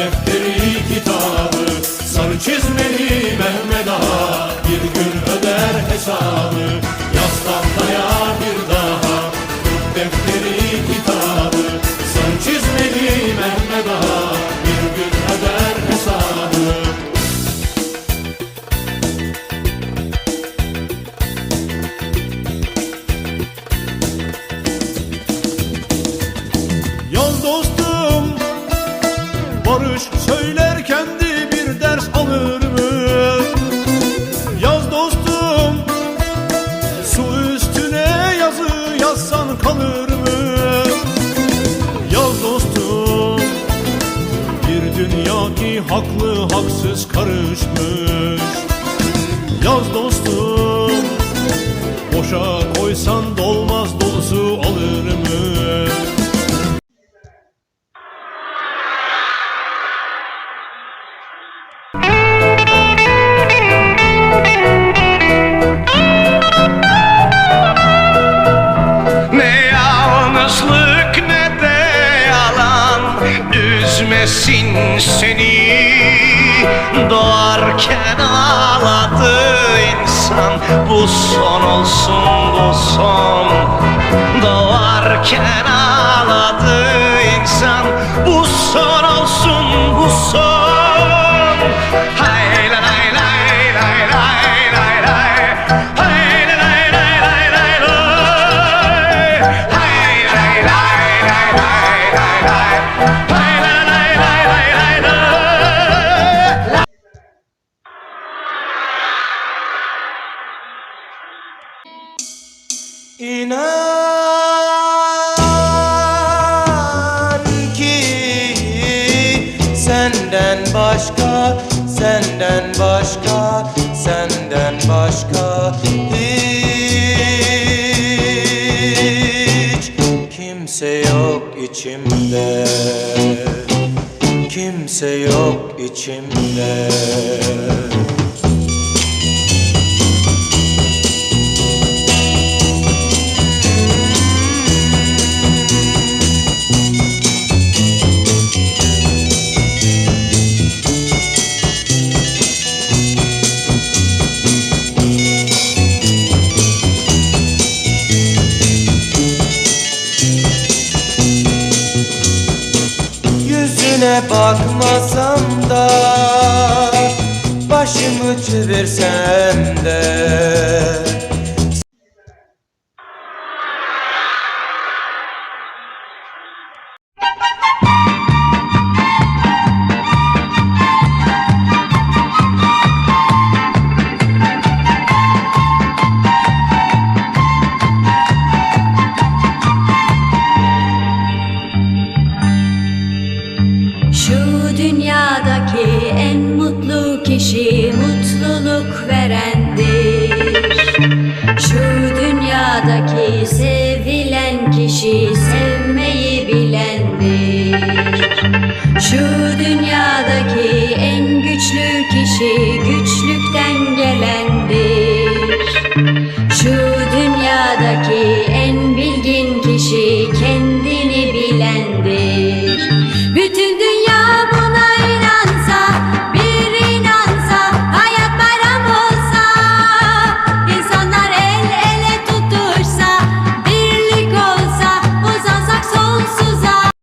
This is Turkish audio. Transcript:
defteri kitabı Sarı çizmeli Barış söylerken de bir ders alır mı? Yaz dostum Su üstüne yazı yazsan kalır mı? Yaz dostum Bir dünya ki haklı haksız karışmış Yaz dostum Boşa koysan yalnızlık ne de yalan Üzmesin seni. Doğarken ağladı insan Bu son olsun bu son. Doğarken ağladı insan Bu son olsun bu son senden başka, senden başka, senden başka hiç kimse yok içimde. Kimse yok içimde. Bakmasam da Başımı çevirsem de dünyadaki en mutlu kişi mutluluk verendir.